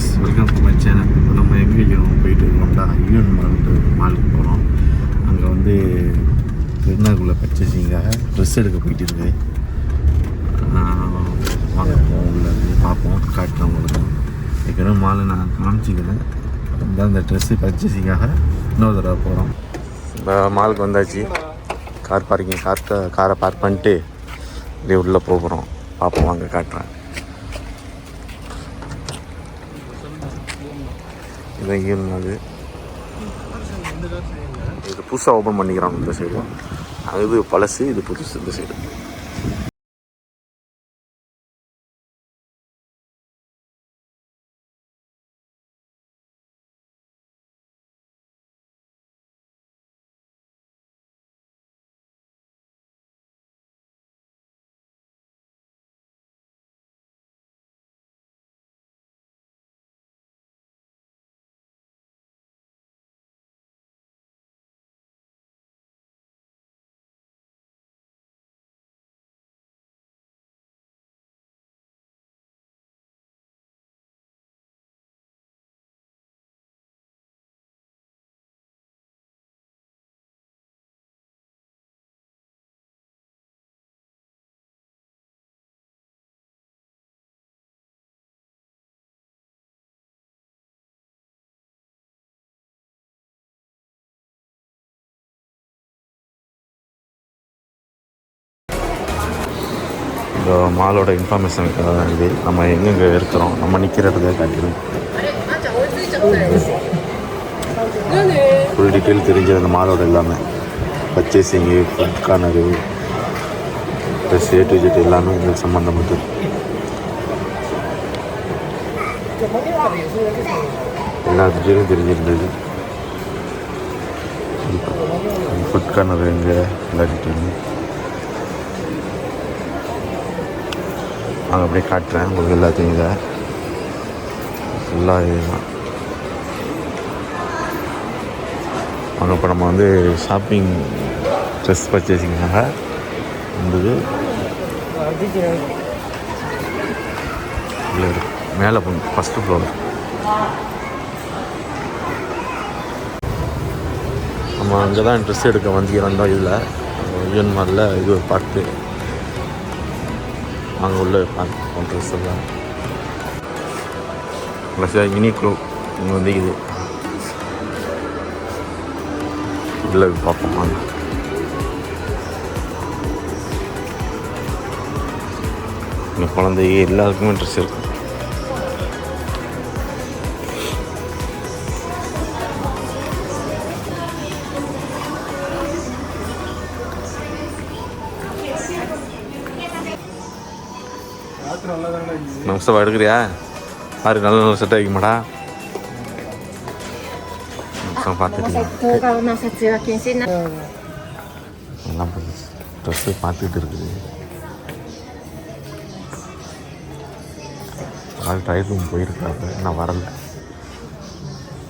Guys welcome to my channel இப்போ நம்ம எங்கேயும் போயிட்டு இருக்கோம்டா யூனியன் மால்ட்டு மாலுக்கு போகிறோம் அங்கே வந்து திருநாக்குள்ள பர்ச்சேசிங்காக ட்ரெஸ் எடுக்க போயிட்டு இருக்கு வாங்க போவோம் உள்ள பார்ப்போம். காட்டுறேன் உங்களுக்கு. ஏற்கனவே மாலை நான் காமிச்சிக்கிறேன் அந்த ட்ரெஸ்ஸு பர்ச்சேசிங்காக இன்னொரு தடவை போகிறோம் இப்போ மாலுக்கு வந்தாச்சு. கார் பார்க்கிங் கார் காரை பார்க் பண்ணிட்டு இப்படியே உள்ளே போகிறோம் பார்ப்போம் வாங்க காட்டுறேன். இதான் ஈவன் அது இது புதுசாக ஓப்பன் பண்ணிக்கிறான் இந்த சைடு அது பழசு இது புதுசு இந்த சைடு இந்த மாலோட இன்ஃபர்மேஷனுக்காக இது? நம்ம எங்கெங்கே இருக்கிறோம்? நம்ம நிற்கிற காட்டிடும் ஃபுல் டீட்டெயில் தெரிஞ்சது அந்த மாலோட எல்லாமே. பர்ச்சேசிங்கு food corner plus A to Z எல்லாமே எங்களுக்கு சம்மந்தப்பட்டது எல்லா டீட்டெயிலும் தெரிஞ்சிருந்தது. ஃபுட் கார்னர் எங்கே? எல்லா டீட்டெயிலும் அங்கே அப்படியே காட்டுறேன். உங்களுக்கு எல்லாத்தையும் இதை. ஃபுல்லாக இதுதான். அங்கே இப்போ நம்ம வந்து ஷாப்பிங் ட்ரெஸ் பர்ச்சேசிங்காக வந்தது. இல்லை மேலே போகணும். ஃபஸ்ட்டு ஃப்ளோர் நம்ம அங்கே தான் ட்ரெஸ் எடுக்க வந்து வந்தோம் இதில். யூஎன் மாலில் இது ஒரு பார்ட்டு அங்கே உள்ள பார்க்க ட்ரெஸ் எல்லாம் கடைசியாக யூனிக்ளோ இங்கே வந்து இது. உள்ள பார்ப்போம். வாங்க. இந்த எல்லாருக்குமே ட்ரெஸ் இருக்கும் நமஸ்தவா எடுக்கிறியா யாரு நல்ல நல்ல செட் ஆகிக்க மாடா எல்லாம் ட்ரெஸ்ஸு பார்த்துட்டு இருக்குது. ஆள் ட்ரைவ் ரூம் நான் வரல.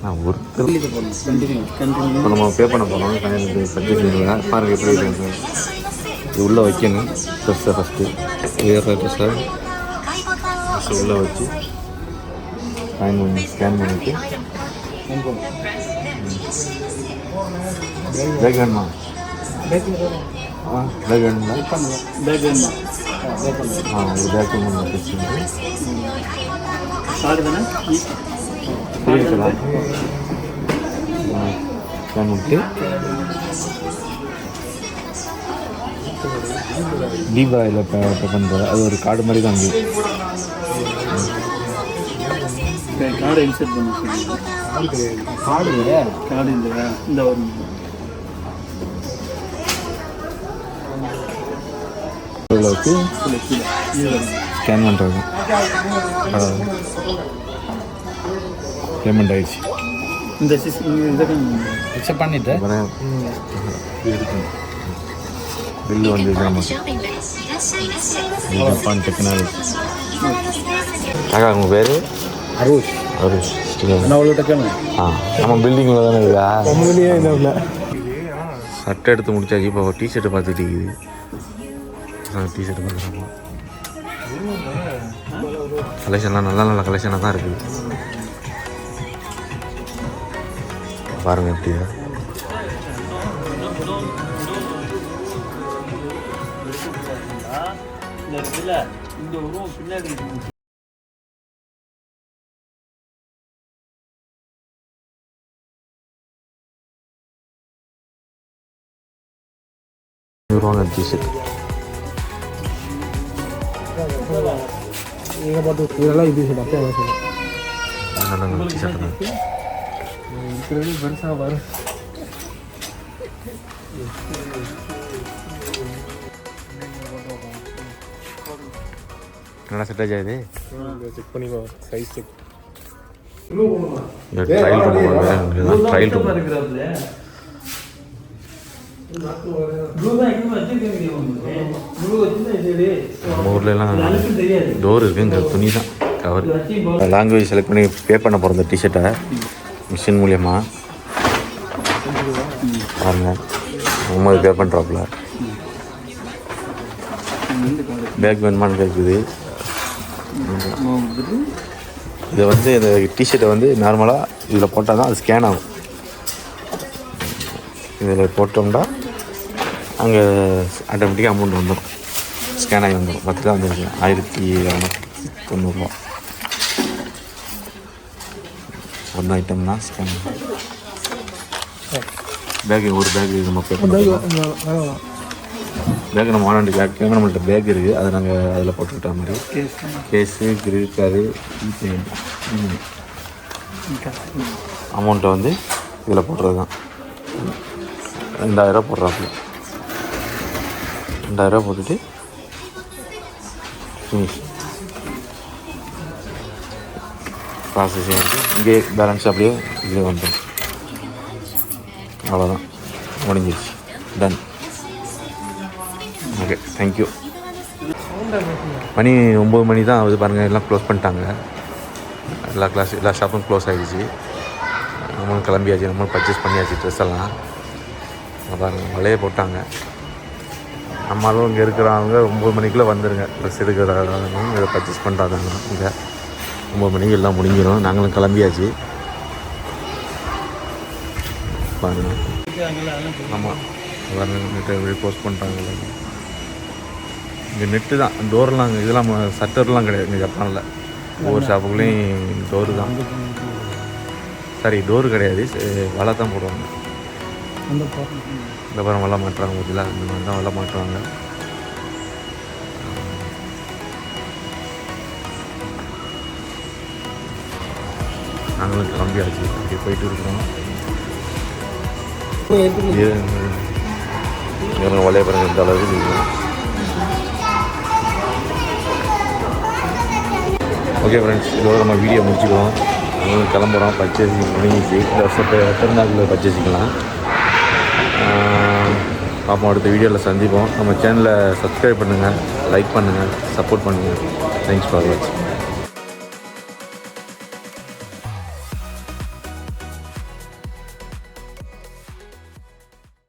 நான் ஒருத்தர் இப்போ நம்ம பே பண்ண போகிறோம் சர்டிஃபிகேட் பாருங்கள் எப்படி உள்ளே வைக்கணும். ட்ரெஸ்ஸை ஃபஸ்ட்டு வேறு ட்ரெஸ்ஸை உள்ளே வச்சு ஸ்கேன் பண்ணி ஸ்கேன் பண்ணிவிட்டு பேக் வேணுமா ஆ பேக் வேணுங்களா பேக் வேணுமா ஆ ஒரு பேக் ஒன்று வச்சுருந்து கார்டு தானே புரியுதுங்களா ஸ்கேன் பண்ணிட்டு தீபாவளியில் இப்போ இப்போ பண்ணுறது அது ஒரு கார்டு மாதிரி தான் இருக்கு. கார்டை இன்சர்ட் பண்ண கார்டு கார்டு இல்லையா? இந்த ஒரு வருங்க. ஸ்கேன் பண்ணுறது பேமெண்ட் ஆயிடுச்சு. இந்த சிஸ் இதை பண்ணிட்டு பில்லு வந்து ஜப்பான் டெக்னாலஜி அக்கா உங்கள் பேர் அரூஷ் அரூஷ் நம்ம பில்டிங்கில் தானே இருக்கா சட்டை எடுத்து முடிச்சாச்சு இப்போ டிஷர்ட்டை பார்த்துட்டு இருக்குது டிஷர்ட் பார்த்துருக்கோம் கலெக்ஷன்லாம் நல்ல நல்ல கலெக்ஷனாக தான் இருக்குது பாருங்கள் எப்படியா இந்த இடத்துல இந்த உருவம் பின்னாடி இருக்கு. நூறுவாங்க டிஷர்ட் நீங்கள் பார்த்து இதெல்லாம் இது சார் அப்போ சொல்லுங்கள் நல்ல டிஷர்ட் தான் இருக்கிறது பெருசாக வரும் நல்லா செட் ஆச்சா இது செக் பண்ணி size check trial room trial room door இருக்கு இங்கே துணி தான் கவர் லாங்குவேஜ் செலக்ட் பண்ணி பே பண்ண போகிற இந்த டிஷர்ட்டை மிஷின் மூலியமா. பாருங்க நம்ம பே பண்ணுறாப்புல பேக் வேணுமான்னு கேட்குது இதை வந்து இந்த டிஷர்ட்டை வந்து நார்மலாக இதில் போட்டால் தான் அது ஸ்கேன் ஆகும். இதில் போட்டோம்னா அங்கே ஆட்டோமேட்டிக்காக அமௌண்ட் வந்துடும். ஸ்கேன் ஆகி வந்துடும். பத்து ரூபா வந்துருக்கு. ஆயிரத்தி இரநூத்தி தொண்ணூறுரூவா ஒன் ஐட்டம்னா ஸ்கேன் பேக் ஒரு பேக் நம்ம பே பண்ணுறோம் பேக் நம்ம வாங்க பேக். நம்மள்ட்ட பேக் இருக்குது. அதை நாங்கள் அதில் போட்டுக்கிட்ட மாதிரி. கேஸு கிரெடிட் கார்டு அமௌண்ட்டை வந்து இதில் போடுறது தான் ரெண்டாயிரம் போடுறாப்புல. ரெண்டாயிரம் போட்டுட்டு ஃபினிஷ் ப்ராசஸிங் வந்து இங்கே பேலன்ஸ் அப்படியே இதுலேயே வந்துடும். அவ்வளோதான் முடிஞ்சிருச்சு. டன் ஓகே தேங்க்யூ மணி ஒம்பது மணி தான் ஆகுது பாருங்கள் எல்லாம் க்ளோஸ் பண்ணிட்டாங்க. எல்லா கிளாஸ் எல்லா ஷாப்பும் க்ளோஸ் ஆகிடுச்சு நம்மளும் கிளம்பியாச்சு நம்மளும் பர்ச்சேஸ் பண்ணியாச்சு ட்ரெஸ் எல்லாம். பாருங்கள் பாருங்க மழையே போட்டாங்க. நம்மளும் இங்கே இருக்கிறவங்க ஒம்பது மணிக்குள்ளே வந்துடுங்க ட்ரெஸ் எடுக்கிறாங்க இதை பர்ச்சேஸ் பண்ணுறாங்க இங்கே ஒம்பது மணிக்கு எல்லாம் முடிஞ்சிடும். நாங்களும் கிளம்பியாச்சு. பாருங்க. ஆமாம் எல்லாருமே போஸ்ட் பண்ணுறாங்க இங்கே நெட்டு தான். டோர்லாம் அங்கே இதெல்லாம் சட்டர்லாம் கிடையாது இங்கே ஜப்பானில். ஒவ்வொரு ஷாப்புக்குள்ளேயும் டோரு தான். சாரி டோரு கிடையாது. வலை தான் போடுவாங்க. இந்த பரம் வலை மாட்டுறாங்க பார்த்தீங்களா இந்த மாதிரி தான் வலை மாட்டுறாங்க. நாங்களும் கிளம்பியாச்சு அப்படியே போயிட்டு இருக்கிறோம். வலைய பாருங்க இந்த அளவுக்கு ஓகே ஃப்ரெண்ட்ஸ் இதோட நம்ம வீடியோ முடிச்சுக்கலாம். நாங்களும் கிளம்புறோம். பர்ச்சேசிங் முடிஞ்சிச்சு. இந்த வருஷத்தை திருநாளில் பர்ச்சேசிக்கலாம் பார்ப்போம் அடுத்த வீடியோவில் சந்திப்போம். நம்ம சேனலை சப்ஸ்கிரைப் பண்ணுங்கள் லைக் பண்ணுங்கள் சப்போர்ட் பண்ணுங்கள் தேங்க்ஸ் ஃபார் வாட்சிங்